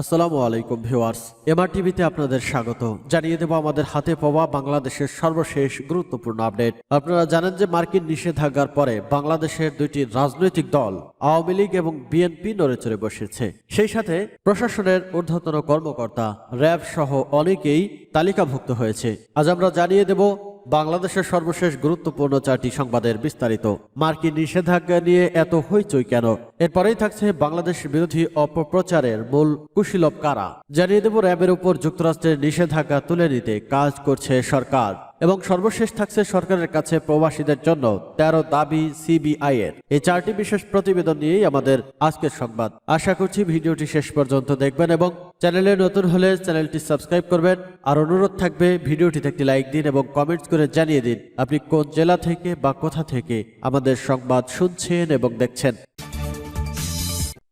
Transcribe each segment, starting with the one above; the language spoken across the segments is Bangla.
আসসালামু আলাইকুম ভিউয়ার্স, এমআর টিভিতে আপনাদের স্বাগত। জানিয়ে দেব আমাদের হাতে পাওয়া বাংলাদেশের সর্বশেষ গুরুত্বপূর্ণ আপডেট। আপনারা জানেন যে মার্কিন নিষেধাজ্ঞার পরে বাংলাদেশের দুইটি রাজনৈতিক দল, আওয়ামী লীগ এবং বিএনপি নড়ে চড়ে বসেছে। সেই সাথে প্রশাসনের ঊর্ধ্বতন কর্মকর্তা, র্যাব সহ অনেকেই তালিকাভুক্ত হয়েছে। আজ আমরা জানিয়ে দেব বাংলাদেশের সর্বশেষ গুরুত্বপূর্ণ চারটি সংবাদের বিস্তারিত। মার্কিন নিষেধাজ্ঞা নিয়ে এত হইচই কেন? এরপরেই থাকছে বাংলাদেশ বিরোধী অপপ্রচারের মূল কুশীলব কারা? জানিয়ে দেব র্যাবের উপর যুক্তরাষ্ট্রের নিষেধাজ্ঞা তুলে নিতে কাজ করছে সরকার। এবং সর্বশেষ থাকছে সরকারের কাছে প্রবাসীদের জন্য তেরো দাবি সিবিআই এর। এই চারটি বিশেষ প্রতিবেদন নিয়েই আমাদের আজকের সংবাদ। আশা করছি ভিডিওটি শেষ পর্যন্ত দেখবেন এবং চ্যানেলে নতুন হলে চ্যানেলটি সাবস্ক্রাইব করবেন। আর অনুরোধ থাকবে ভিডিওটিতে একটি লাইক দিন এবং কমেন্টস করে জানিয়ে দিন আপনি কোন জেলা থেকে বা কোথা থেকে আমাদের সংবাদ শুনছেন এবং দেখছেন।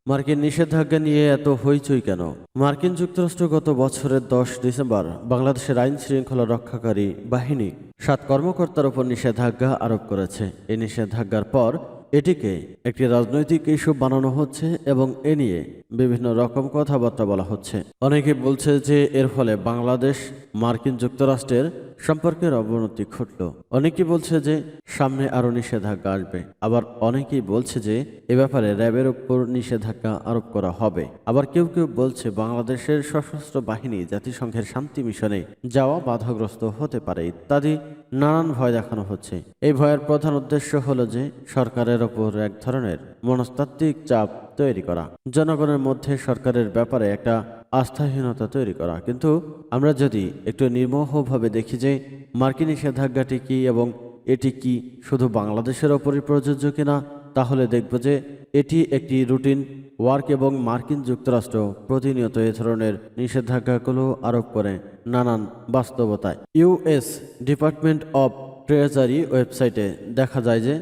মার্কিন নিষেধাজ্ঞা নিয়ে এত হইচই কেন? মার্কিন যুক্তরাষ্ট্র গত বছরের দশ ডিসেম্বর বাংলাদেশের আইন শৃঙ্খলা রক্ষাকারী বাহিনী সাত কর্মকর্তার উপর নিষেধাজ্ঞা আরোপ করেছে। এই নিষেধাজ্ঞার পর এটিকে একটি রাজনৈতিক ইস্যু বানানো হচ্ছে এবং এ নিয়ে বিভিন্ন রকম কথাবার্তা বলা হচ্ছে। অনেকে বলছে যে এর ফলে বাংলাদেশ মার্কিন যুক্তরাষ্ট্রের সম্পর্কের অবনতি ঘটল। অনেকেই বলছে যে, সামনে আরও নিষেধাজ্ঞা আসবে। আবার অনেকেই বলছে যে, এ ব্যাপারে র্যাবের উপর নিষেধাজ্ঞা আরোপ করা হবে। আবার কেউ কেউ বলছে, বাংলাদেশের সশস্ত্র বাহিনী জাতিসংঘের শান্তি মিশনে যাওয়া বাধাগ্রস্ত হতে পারে। ইত্যাদি নানান ভয় দেখানো হচ্ছে। এই ভয়ের প্রধান উদ্দেশ্য হলো যে, সরকারের ওপর এক ধরনের মনস্তাত্ত্বিক চাপ তৈরি করা। জনগণের মধ্যে সরকারের ব্যাপারে একটা আস্থাহীনতা তৈরি করা। কিন্তু আমরা যদি একটু নির্মোহভাবে দেখি যে মার্কিন নিষেধাজ্ঞাটি কী এবং এটি কি শুধু বাংলাদেশের ওপরই প্রযোজ্য কিনা, তাহলে দেখব যে এটি একটি রুটিন ওয়ার্ক এবং মার্কিন যুক্তরাষ্ট্র প্রতিনিয়ত এ ধরনের নিষেধাজ্ঞাগুলো আরোপ করে নানান বাস্তবতায়। ইউএস ডিপার্টমেন্ট অব ট্রেজারি ওয়েবসাইটে দেখা যায় যে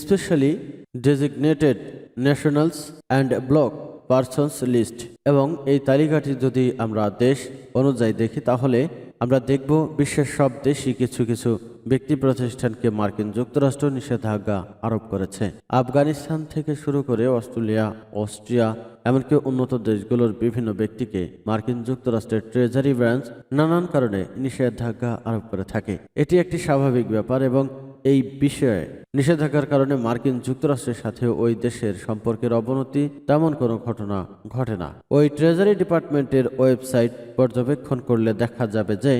specially designated nationals and block persons list এবং এই তালিকাটি যদি আমরা দেশ অনুযায়ী দেখি, তাহলে আমরা দেখব বিশ্বের সব দেশই কিছু কিছু ব্যক্তি প্রতিষ্ঠানকে মার্কিন যুক্তরাষ্ট্র নিষেধাজ্ঞা আরোপ করেছে। আফগানিস্তান থেকে শুরু করে অস্ট্রেলিয়া, অস্ট্রিয়া, এমনকি উন্নত দেশগুলোর বিভিন্ন ব্যক্তিকে মার্কিন যুক্তরাষ্ট্রের ট্রেজারি ব্রাঞ্চ নানান কারণে নিষেধাজ্ঞা আরোপ করে থাকে। এটি একটি স্বাভাবিক ব্যাপার এবং এই বিষয়ে নিষেধাজ্ঞার কারণে মার্কিন যুক্তরাষ্ট্রের সাথে ওই দেশের সম্পর্কের অবনতি তেমন কোনো ঘটনা ঘটে না। ওই ট্রেজারি ডিপার্টমেন্টের ওয়েবসাইট পর্যবেক্ষণ করলে দেখা যাবে যে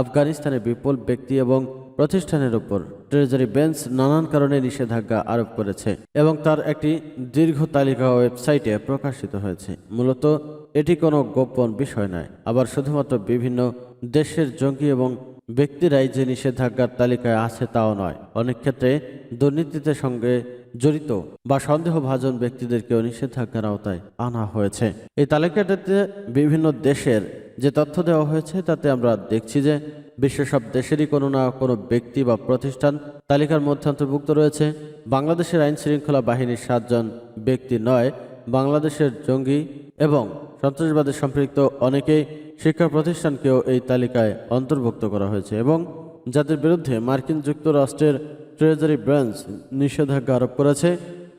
আফগানিস্তানের বিপুল ব্যক্তি এবং প্রতিষ্ঠানের উপর ট্রেজারি বেঞ্চ নানান কারণে নিষেধাজ্ঞা আরোপ করেছে এবং তার একটি দীর্ঘ তালিকা ওয়েবসাইটে প্রকাশিত হয়েছে। মূলত এটি কোনো গোপন বিষয় নয়, আবার শুধুমাত্র বিভিন্ন দেশের জঙ্গি এবং ব্যক্তিরাই যে নিষেধাজ্ঞার তালিকায় আছে তাও নয়। অনেক ক্ষেত্রে দুর্নীতিতে সঙ্গে জড়িত বা সন্দেহভাজন ব্যক্তিদেরকেও নিষেধাজ্ঞার আওতায় আনা হয়েছে। এই তালিকাটাতে বিভিন্ন দেশের যে তথ্য দেওয়া হয়েছে, তাতে আমরা দেখছি যে বিশ্বের সব দেশেরই কোনো না কোনো ব্যক্তি বা প্রতিষ্ঠান তালিকার মধ্যে অন্তর্ভুক্ত রয়েছে। বাংলাদেশের আইন শৃঙ্খলা বাহিনীর সাতজন ব্যক্তি নয়। বাংলাদেশের জঙ্গি এবং সন্ত্রাসবাদে সম্পৃক্ত অনেকেই শিক্ষা প্রতিষ্ঠানকেও এই তালিকায় অন্তর্ভুক্ত করা হয়েছে এবং যাদের বিরুদ্ধে মার্কিন যুক্তরাষ্ট্রের ট্রেজারি ব্রাঞ্চ নিষেধাজ্ঞা আরোপ করেছে,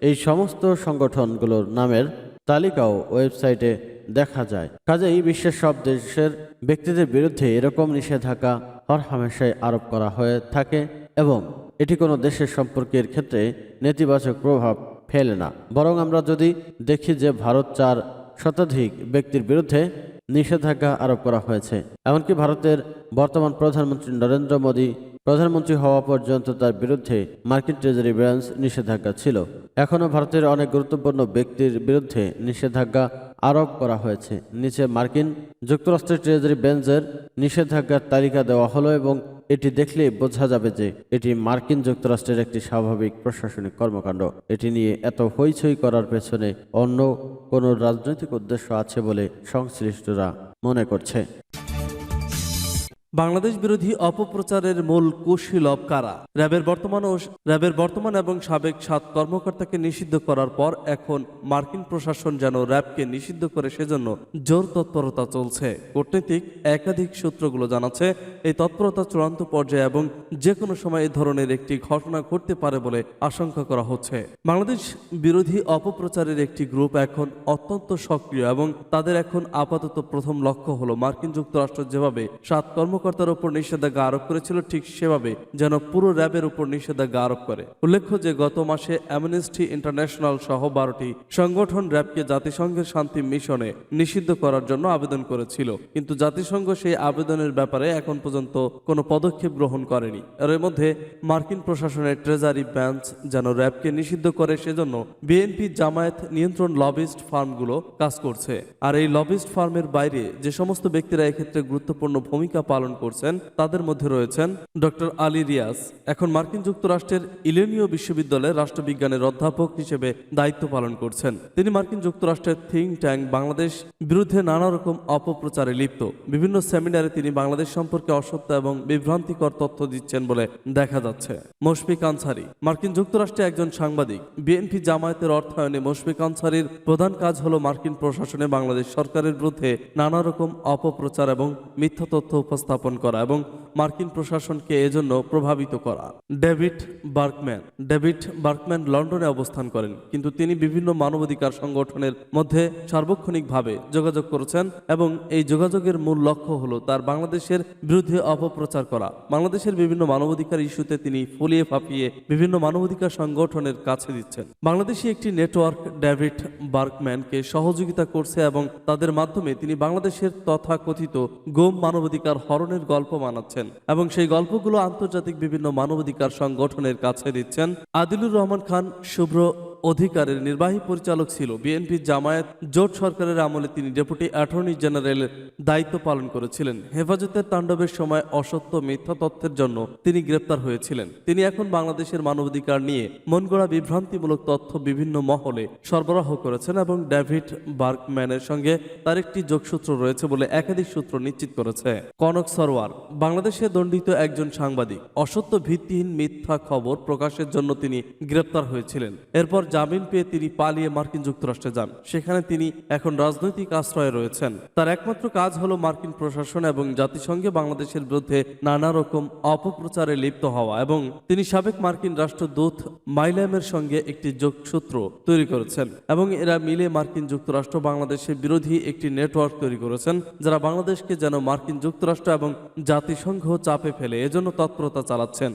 এই সমস্ত সংগঠনগুলোর নামের তালিকাও ওয়েবসাইটে দেখা যায়। কাজেই বিশ্বের সব দেশের ব্যক্তিদের বিরুদ্ধে এরকম নিষেধাজ্ঞা হর হামেশাই আরোপ করা হয়ে থাকে এবং এটি কোনো দেশের সম্পর্কের ক্ষেত্রে নেতিবাচক প্রভাব ফেলে না। বরং আমরা যদি দেখি যে ভারত চার শতাধিক ব্যক্তির বিরুদ্ধে নিষেধাজ্ঞা আরোপ করা হয়েছে। এমনকি ভারতের বর্তমান প্রধানমন্ত্রী নরেন্দ্র মোদী প্রধানমন্ত্রী হওয়া পর্যন্ত তার বিরুদ্ধে মার্কিন ট্রেজারি ব্রাঞ্চ নিষেধাজ্ঞা ছিল। এখনও ভারতের অনেক গুরুত্বপূর্ণ ব্যক্তির বিরুদ্ধে নিষেধাজ্ঞা আরোপ করা হয়েছে। নিচে মার্কিন যুক্তরাষ্ট্রের ট্রেজারি বেঞ্চের নিষেধাজ্ঞার তালিকা দেওয়া হলো এবং এটি দেখলে বোঝা যাবে যে এটি মার্কিন যুক্তরাষ্ট্রের একটি স্বাভাবিক প্রশাসনিক কর্মকাণ্ড। এটি নিয়ে এত হইচই করার পেছনে অন্য কোনো রাজনৈতিক উদ্দেশ্য আছে বলে সংশ্লিষ্টরা মনে করছে। বাংলাদেশ বিরোধী অপপ্রচারের মূল কুশীলব কারা? র্যাবের বর্তমান ও র্যাবের বর্তমান এবং সাবেক সাত কর্মকর্তাকে নিষিদ্ধ করার পর এখন মার্কিন প্রশাসন যেন র্যাবকে নিষিদ্ধ করে সেজন্য জোর তৎপরতা চলছে। কূটনৈতিক একাধিক সূত্রগুলো জানাচ্ছে, এই তৎপরতা চূড়ান্ত পর্যায়ে এবং যে কোনো সময় এই ধরনের একটি ঘটনা ঘটতে পারে বলে আশঙ্কা করা হচ্ছে। বাংলাদেশ বিরোধী অপপ্রচারের একটি গ্রুপ এখন অত্যন্ত সক্রিয় এবং তাদের এখন আপাতত প্রথম লক্ষ্য হলো মার্কিন যুক্তরাষ্ট্র যেভাবে সাত কর্মকর্তার উপর নিষেধাজ্ঞা আরোপ করেছিল, ঠিক সেভাবে যেন পুরো র্যাবের উপর নিষেধাজ্ঞা আরোপ করে। উল্লেখ্য যে, গত মাসে অ্যামনেস্টি ইন্টারন্যাশনাল সহ বারোটি সংগঠন র্যাবকে জাতিসংঘের শান্তি মিশনে নিষিদ্ধ করার জন্য আবেদন করেছিল। কিন্তু জাতিসংঘ সেই আবেদনের ব্যাপারে এখন পর্যন্ত কোনো পদক্ষেপ গ্রহণ করেনি। এর মধ্যে মার্কিন প্রশাসনের ট্রেজারি ব্যাঞ্চ যেন র্যাবকে নিষিদ্ধ করে, সেজন্য বিএনপি জামায়াত নিয়ন্ত্রণ লবিস্ট ফার্মগুলো কাজ করছে। আর এই লবিস্ট ফার্মের বাইরে যে সমস্ত ব্যক্তিরা এক্ষেত্রে গুরুত্বপূর্ণ ভূমিকা পালন করছেন, তাদের মধ্যে রয়েছেন ডক্টর আলী রিয়াজ। এখন মার্কিন যুক্তরাষ্ট্রের ইলেনীয় বিশ্ববিদ্যালয়ের রাষ্ট্রবিজ্ঞানের অধ্যাপক হিসেবে দায়িত্ব পালন করছেন। তিনি মার্কিন যুক্তরাষ্ট্রের থিঙ্ক ট্যাঙ্ক বাংলাদেশ বিরুদ্ধে নানা রকম অপপ্রচারে লিপ্ত। বিভিন্ন সেমিনারে তিনি বাংলাদেশ সম্পর্কে অসত্য এবং বিভ্রান্তিকর তথ্য দিচ্ছেন বলে দেখা যাচ্ছে। মুশফিক আনসারি, মার্কিন যুক্তরাষ্ট্রে একজন সাংবাদিক। বিএনপি জামায়াতের অর্থায়নে মুশফিক আনসারির প্রধান কাজ হলো মার্কিন প্রশাসনে বাংলাদেশ সরকারের বিরুদ্ধে নানা রকম অপপ্রচার এবং মিথ্যা তথ্য উপস্থাপন করা এবং মার্কিন প্রশাসনকে এজন্য প্রভাবিত করা। David Bergman. ডেভিড বার্কম্যান লন্ডনে অবস্থান করেন, কিন্তু তিনি বিভিন্ন মানবাধিকার সংগঠনের মধ্যে সার্বক্ষণিকভাবে যোগাযোগ করেছেন এবং এই যোগাযোগের মূল লক্ষ্য হলো তার বাংলাদেশের বিরুদ্ধে অপপ্রচার করা। বাংলাদেশের বিভিন্ন মানবাধিকার ইস্যুতে তিনি ফুলিয়ে ফাঁপিয়ে বিভিন্ন মানবাধিকার সংগঠনের কাছে দিচ্ছেন। বাংলাদেশি একটি নেটওয়ার্ক ডেভিড বার্কম্যানকে সহযোগিতা করছে এবং তাদের মাধ্যমে তিনি বাংলাদেশের তথাকথিত গোম মানবাধিকার হরণের গল্প বানাচ্ছেন এবং সেই গল্পগুলো আন্তর্জাতিক বিভিন্ন মানবাধিকার সংগঠনের কাছে দিচ্ছেন। আদিলুর রহমান খান শুভ্র অধিকারের নির্বাহী পরিচালক ছিল। বিএনপি জামায়াত জোট সরকারের আমলে তিনি ডেপুটি অ্যাটর্নি জেনারেলের দায়িত্ব পালন করেছিলেন। হেফাজতের তাণ্ডবের সময় অসত্য মিথ্যা তথ্যের জন্য তিনি গ্রেপ্তার হয়েছিলেন। তিনি এখন বাংলাদেশের মানবাধিকার নিয়ে মনগড়া বিভ্রান্তিমূলক তথ্য বিভিন্ন মহলে সরবরাহ করেছেন এবং ডেভিড বার্কম্যানের সঙ্গে তার একটি যোগসূত্র রয়েছে বলে একাধিক সূত্র নিশ্চিত করেছে। কনক সরওয়ার, বাংলাদেশে দণ্ডিত একজন সাংবাদিক, অসত্য ভিত্তিহীন মিথ্যা খবর প্রকাশের জন্য তিনি গ্রেপ্তার হয়েছিলেন। এরপর জামিন পেয়ে তিনি পালিয়ে মার্কিন যুক্তরাষ্ট্রে যান। সেখানে তিনি এখন রাজনৈতিক আশ্রয়ে রয়েছেন। তার একমাত্র কাজ হলো মার্কিন প্রশাসন এবং জাতিসংঘে বাংলাদেশের বিরুদ্ধে নানা রকম অপপ্রচারে লিপ্ত হওয়া এবং তিনি সাবেক মার্কিন রাষ্ট্রদূত মাইল্যামের সঙ্গে একটি যোগসূত্র তৈরি করেছেন এবং এরা মিলে মার্কিন যুক্তরাষ্ট্র বাংলাদেশের বিরোধী একটি নেটওয়ার্ক তৈরি করেছেন, যারা বাংলাদেশকে যেন মার্কিন যুক্তরাষ্ট্র এবং জাতিসংঘ চাপে ফেলে, এজন্য তৎপরতা চালাচ্ছেন।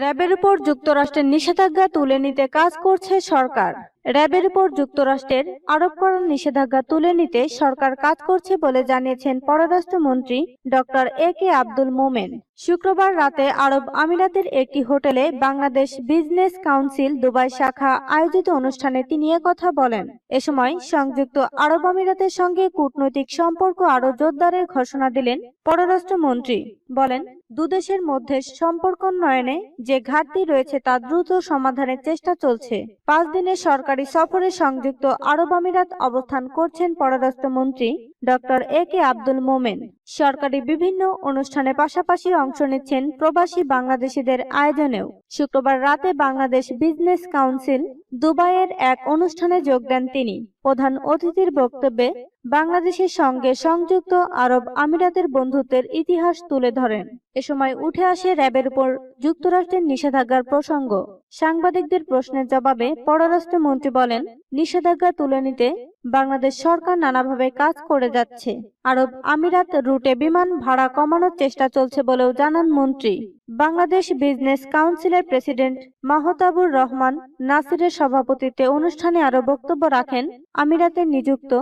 র্যাবের উপর যুক্তরাষ্ট্রের নিষেধাজ্ঞা তুলে নিতে কাজ করছে সরকার। র্যাবের উপর যুক্তরাষ্ট্রের আরোপ করা নিষেধাজ্ঞা তুলে নিতে সরকার কাজ করছে বলে জানিয়েছেন পররাষ্ট্রমন্ত্রী ডক্টর এ কে আব্দুল মোমেন। শুক্রবার রাতে আরব আমিরাতের একটি হোটেলে বাংলাদেশ বিজনেস কাউন্সিল দুবাই শাখা আয়োজিত অনুষ্ঠানে তিনি কথা বলেন। এ সময় সংযুক্ত আরব আমিরাতের সঙ্গে কূটনৈতিক সম্পর্ক আরও জোরদারের ঘোষণা দিলেন পররাষ্ট্রমন্ত্রী। বলেন, দুদেশের মধ্যে সম্পর্ক উন্নয়নে যে ঘাটতি রয়েছে তা দ্রুত সমাধানের চেষ্টা চলছে। পাঁচ দিনের সরকারি সফরে সংযুক্ত আরব আমিরাত অবস্থান করছেন পররাষ্ট্রমন্ত্রী ডক্টর এ কে আব্দুল মোমেন। সরকারি বিভিন্ন অনুষ্ঠানে পাশাপাশি অংশ নিচ্ছেন প্রবাসী বাংলাদেশিদের আয়োজনেও। শুক্রবার রাতে বাংলাদেশ বিজনেস কাউন্সিল দুবাইয়ের এক অনুষ্ঠানে যোগ দেন তিনি। প্রধান অতিথির বক্তব্যে বাংলাদেশের সঙ্গে সংযুক্ত আরব আমিরাতের বন্ধুত্বের ইতিহাস তুলে ধরেন। এ সময় উঠে আসে র্যাবের উপর যুক্তরাষ্ট্রের নিষেধাজ্ঞার প্রসঙ্গ। সাংবাদিকদের প্রশ্নের জবাবে পররাষ্ট্রমন্ত্রী বলেন, নিষেধাজ্ঞা তুলে নিতে বাংলাদেশ সরকার নানাভাবে কাজ করে যাচ্ছে। আরব আমিরাত রুটে বিমান ভাড়া কমানোর চেষ্টা চলছে বলেও জানান মন্ত্রী। বাংলাদেশ বিজনেস কাউন্সিলের প্রেসিডেন্ট মাহতাবুর রহমান নাসিরের সভাপতিত্বে অনুষ্ঠানে আরও বক্তব্য রাখেন আমিরাতে নিযুক্ত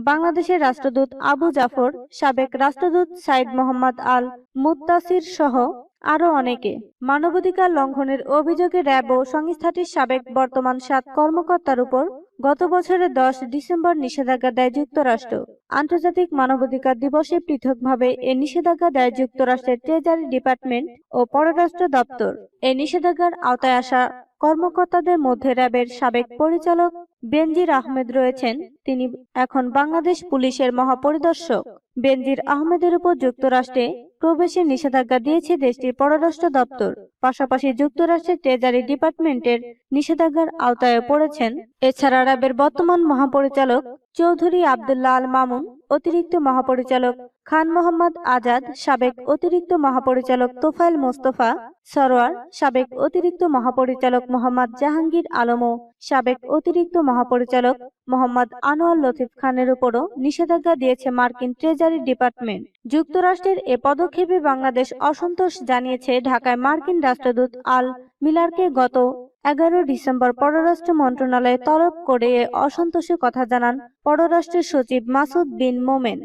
বাংলাদেশের রাষ্ট্রদূত আবু জাফর, সাবেক রাষ্ট্রদূত সাইদ মোহাম্মদ আল মুত্তাসির সহ আরও অনেকে। মানবাধিকার লঙ্ঘনের অভিযোগে র্যাব ও সংস্থাটির সাবেক বর্তমান সাত কর্মকর্তার উপর গত বছরের দশ ডিসেম্বর নিষেধাজ্ঞা দেয় যুক্তরাষ্ট্র। আন্তর্জাতিক মানবাধিকার দিবসে পৃথকভাবে এ নিষেধাজ্ঞা দেয় যুক্তরাষ্ট্রের ট্রেজারি ডিপার্টমেন্ট ও পররাষ্ট্র দপ্তর। এই নিষেধাজ্ঞার আওতায় আসা কর্মকর্তাদের মধ্যে র্যাবের সাবেক পরিচালক বেনজির আহমেদ রয়েছেন। তিনি এখন বাংলাদেশ পুলিশের মহাপরিদর্শক। বেনজির আহমেদের উপর যুক্তরাষ্ট্রে প্রবেশের নিষেধাজ্ঞা দিয়েছে দেশটির পররাষ্ট্র দপ্তর। পাশাপাশি যুক্তরাষ্ট্রের ট্রেজারি ডিপার্টমেন্টের নিষেধাজ্ঞার আওতায় পড়েছেন। এছাড়া র্যাবের বর্তমান মহাপরিচালক চৌধুরী আবদুল্লাহ আল মামুন, অতিরিক্ত মহাপরিচালক খান মোহাম্মদ আজাদ, সাবেক অতিরিক্ত মহাপরিচালক তোফাইল মোস্তফা, সরোয়ার, সাবেক অতিরিক্ত মহাপরিচালক মোহাম্মদ জাহাঙ্গীর আলমও সাবেক অতিরিক্ত মহাপরিচালক মোহাম্মদ আনোয়ার লতিফ খানের উপরও নিষেধাজ্ঞা দিয়েছে মার্কিন ট্রেজারি ডিপার্টমেন্ট। যুক্তরাষ্ট্রের এ পদক্ষেপে বাংলাদেশ অসন্তোষ জানিয়েছে ঢাকায় মার্কিন রাষ্ট্রদূত আল মিলারকে গত এগারো ডিসেম্বর পররাষ্ট্র মন্ত্রণালয়ে তলব করে অসন্তোষের কথা জানান পররাষ্ট্রের সচিব মাসুদ বিন মোমেন।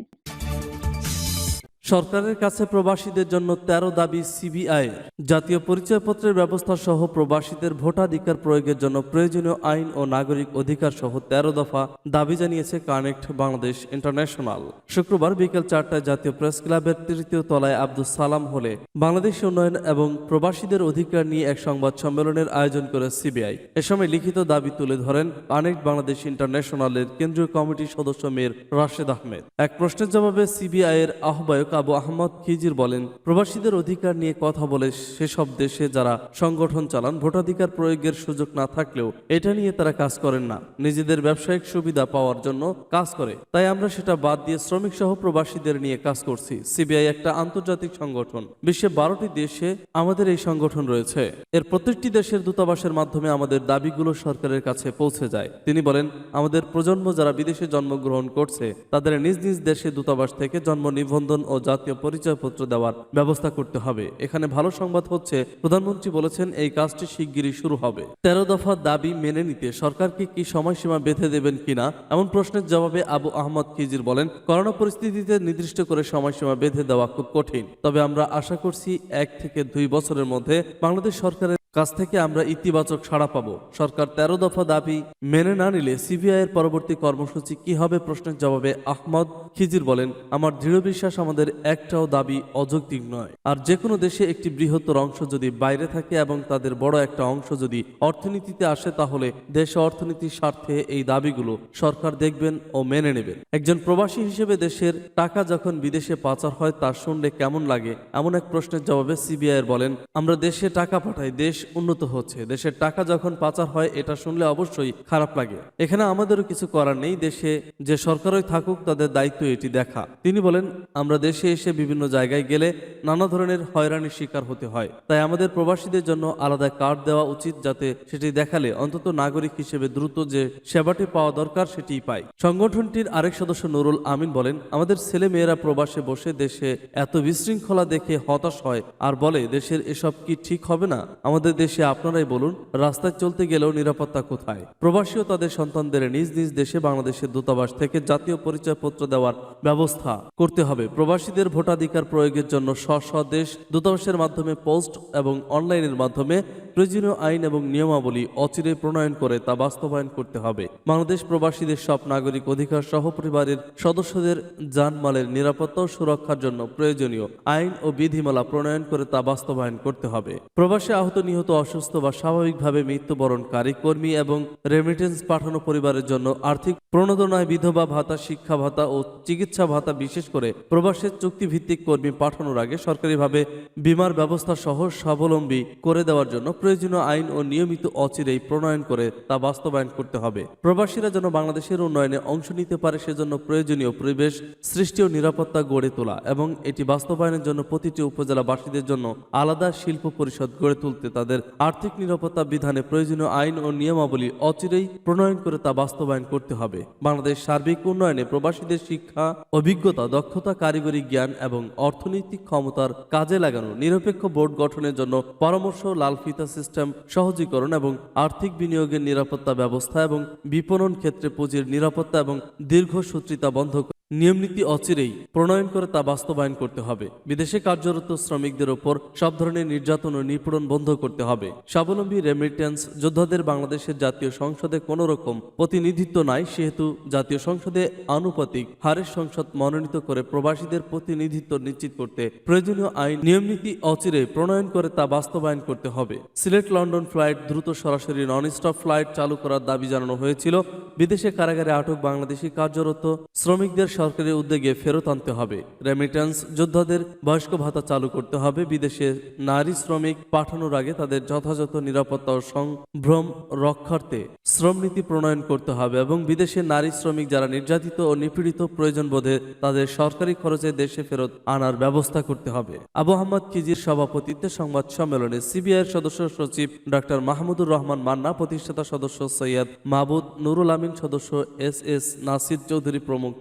সরকারের কাছে প্রবাসীদের জন্য তেরো দাবি সিবিআই। জাতীয় পরিচয়পত্রের ব্যবস্থা সহ প্রবাসীদের ভোটাধিকার প্রয়োগের জন্য প্রয়োজনীয় আইন ও নাগরিক অধিকার সহ তেরো দফা দাবি জানিয়েছে কানেক্ট বাংলাদেশ ইন্টারন্যাশনাল। শুক্রবার বিকেল চারটায় জাতীয় প্রেস ক্লাবের তৃতীয় তলায় আব্দুল সালাম হলে বাংলাদেশ উন্নয়ন এবং প্রবাসীদের অধিকার নিয়ে এক সংবাদ সম্মেলনের আয়োজন করে সিবিআই। এ সময় লিখিত দাবি তুলে ধরেন কানেক্ট বাংলাদেশ ইন্টারন্যাশনালের কেন্দ্রীয় কমিটির সদস্য মেয়ের রাশেদ আহমেদ। এক প্রশ্নের জবাবে সিবিআই এর আহ্বায়ক আবু আহমদ খিজির বলেন, প্রবাসীদের অধিকার নিয়ে কথা বলে সেসব দেশে যারা সংগঠন চালান, ভোটাধিকার প্রয়োগের সুযোগ না থাকলেও এটা নিয়ে তারা কাজ করেন না। নিজেদের ব্যবসায়িক সুবিধা পাওয়ার জন্য কাজ করে। তাই আমরা সেটা বাদ দিয়ে শ্রমিক সহ প্রবাসীদের নিয়ে কাজ করছি। সিবিআই একটা আন্তর্জাতিক সংগঠন। বিশ্বে বারোটি দেশে আমাদের এই সংগঠন রয়েছে। এর প্রত্যেকটি দেশের দূতাবাসের মাধ্যমে আমাদের দাবিগুলো সরকারের কাছে পৌঁছে যায়। তিনি বলেন, আমাদের প্রজন্ম যারা বিদেশে জন্মগ্রহণ করছে, তাদের নিজ নিজ দেশে দূতাবাস থেকে জন্ম নিবন্ধন ও জাতীয় পরিচয়পত্র দেওয়ার ব্যবস্থা করতে হবে। এখানে ভালো সংবাদ হচ্ছে, প্রধানমন্ত্রী বলেছেন এই কাজটি শিগগিরই শুরু হবে। তেরো দফা দাবি মেনে নিতে সরকারকে কি সময়সীমা বেঁধে দেবেন কিনা, এমন প্রশ্নের জবাবে আবু আহমদ খিজির বলেন, করোনা পরিস্থিতিতে নির্দিষ্ট করে সময়সীমা বেঁধে দেওয়া খুব কঠিন। তবে আমরা আশা করছি, এক থেকে দুই বছরের মধ্যে বাংলাদেশ সরকারের কাছ থেকে আমরা ইতিবাচক সাড়া পাবো। সরকার তেরো দফা দাবি মেনে না নিলে সিবিআই এর পরবর্তী কর্মসূচি কি হবে প্রশ্নের জবাবে আহমদ খিজির বলেন, আমার দৃঢ় বিশ্বাস আমাদের একটাও দাবি অযৌক্তিক নয়। আর যে কোনো দেশে একটি বৃহত্তর অংশ যদি বাইরে থাকে এবং তাদের বড় একটা অংশ যদি অর্থনীতিতে আসে, তাহলে দেশ অর্থনীতির স্বার্থে এই দাবিগুলো সরকার দেখবেন ও মেনে নেবেন। একজন প্রবাসী হিসেবে দেশের টাকা যখন বিদেশে পাচার হয়, তা শুনলে কেমন লাগে? এমন এক প্রশ্নের জবাবে সিবিআই এর বলেন, আমরা দেশে টাকা পাঠাই, দেশ উন্নত হচ্ছে, দেশের টাকা যখন পাচার হয়, এটা শুনলে অবশ্যই খারাপ লাগে। এখানে আমাদেরও কিছু করার নেই, দেশে যে সরকারই থাকুক, তাদের দায়িত্ব এটি দেখা। তিনি বলেন, আমরা দেশে এসে বিভিন্ন জায়গায় গেলে নানা ধরনের হয়রানির শিকার হতে হয়। তাই আমাদের প্রবাসীদের জন্য আলাদা কার্ড দেওয়া উচিত, যাতে সেটি দেখালে অন্তত নাগরিক হিসেবে দ্রুত যে সেবাটি পাওয়া দরকার সেটি পায়। সংগঠনটির আরেক সদস্য নুরুল আমিন বলেন, আমাদের ছেলে মেয়েরা প্রবাসে বসে দেশে এত বিশৃঙ্খলা দেখে হতাশ হয়, আর বলে, দেশের এসব কি ঠিক হবে না? আমাদের দেশে আপনারাই বলুন, রাস্তায় চলতে গেলেও নিরাপত্তা কোথায়? প্রবাসীও তাদের সন্তানদের নিজ নিজ দেশে বাংলাদেশের দূতাবাস থেকে জাতীয় পরিচয়পত্র দেওয়ার ব্যবস্থা করতে হবে। প্রবাসীদের ভোটাধিকার প্রয়োগের জন্য স্ব দেশ দূতাবাসের মাধ্যমে পোস্ট এবং অনলাইনের মাধ্যমে প্রয়োজনীয় আইন এবং নিয়মাবলী অচিরে প্রণয়ন করে তা বাস্তবায়ন করতে হবে। বাংলাদেশ প্রবাসীদের সব নাগরিক অধিকার সহ পরিবারের সদস্যদের জানমালের নিরাপত্তা ও সুরক্ষার জন্য প্রয়োজনীয় আইন ও বিধিমালা প্রণয়ন করে তা বাস্তবায়ন করতে হবে। প্রবাসী আহত নিহত অসুস্থ বা স্বাভাবিকভাবে মৃত্যুবরণকারী কর্মী এবং রেমিটেন্স পাঠানো পরিবারের জন্য আর্থিক প্রণোদনায় বিধবা ভাতা, শিক্ষা ভাতা ও চিকিৎসা ভাতা, বিশেষ করে প্রবাসের চুক্তিভিত্তিক কর্মী পাঠানোর আগে সরকারিভাবে বিমার ব্যবস্থা সহ স্বাবলম্বী করে দেওয়ার জন্য প্রয়োজনীয় আইন ও নিয়মিত অচিরেই প্রণয়ন করে তা বাস্তবায়ন করতে হবে। প্রবাসীরা যেন বাংলাদেশের উন্নয়নে অংশ নিতে পারে সেজন্য প্রয়োজনীয় পরিবেশ সৃষ্টি ও নিরাপত্তা গড়ে তোলা এবং এটি বাস্তবায়নের জন্য প্রতিটি উপজেলাবাসীদের জন্য আলাদা শিল্প পরিষদ গড়ে তুলতে তাদের আর্থিক নিরাপত্তা বিধানে প্রয়োজনীয় আইন ও নিয়মাবলী অচিরেই প্রণয়ন করে তা বাস্তবায়ন করতে হবে। বাংলাদেশ সার্বিক উন্নয়নে প্রবাসীদের শিক্ষা, অভিজ্ঞতা, দক্ষতা, কারিগরি জ্ঞান এবং অর্থনৈতিক ক্ষমতার কাজে লাগানো নিরপেক্ষ বোর্ড গঠনের জন্য পরামর্শ লাল ফিতা সিস্টেম, সহজীকরণ এবং আর্থিক বিনিয়োগের নিরাপত্তা ব্যবস্থা এবং বিপণন ক্ষেত্রে পুঁজির নিরাপত্তা এবং দীর্ঘসূত্রিতা বন্ধ নিয়মনীতি অচিরেই প্রণয়ন করে তা বাস্তবায়ন করতে হবে। বিদেশে কার্যরত শ্রমিকদের ওপর সব ধরনের নির্যাতন ও নিপীড়ন বন্ধ করতে হবে। স্বাবলম্বী রেমিটেন্স যোদ্ধাদের বাংলাদেশের জাতীয় সংসদে কোনো রকম প্রতিনিধিত্ব নাই, সেহেতু জাতীয় সংসদে আনুপাতিক হারের সংসদ মনোনীত করে প্রবাসীদের প্রতিনিধিত্ব নিশ্চিত করতে প্রয়োজনীয় আইন নিয়মনীতি অচিরে প্রণয়ন করে তা বাস্তবায়ন করতে হবে। সিলেট লন্ডন ফ্লাইট দ্রুত সরাসরি নন স্টপ ফ্লাইট চালু করার দাবি জানানো হয়েছিল। বিদেশে কারাগারে আটক বাংলাদেশি কার্যরত শ্রমিকদের সরকারি উদ্যোগে ফেরত আনতে হবে। রেমিটেন্স যোদ্ধাদের বয়স্ক ভাতা চালু করতে হবে। বিদেশে নারী শ্রমিক পাঠানোর আগে তাদের যথাযথ নিরাপত্তা ও সংভ্রম রক্ষার্থে শ্রমনীতি প্রণয়ন করতে হবে এবং বিদেশে নারী শ্রমিক যারা নির্যাতিত ও নিপীড়িত প্রয়োজন বোধে তাদের সরকারি খরচে দেশে ফেরত আনার ব্যবস্থা করতে হবে। আবু আহমদ কিজির সভাপতিত্বে সংবাদ সম্মেলনে সিবিআইয়ের সদস্য সচিব ডক্টর মাহমুদুর রহমান মান্না, প্রতিষ্ঠাতা সদস্য সৈয়দ মাহবুদ নুরুল আমিন, সদস্য এস এস নাসির চৌধুরী প্রমুখ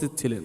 উপস্থিত ছিলেন।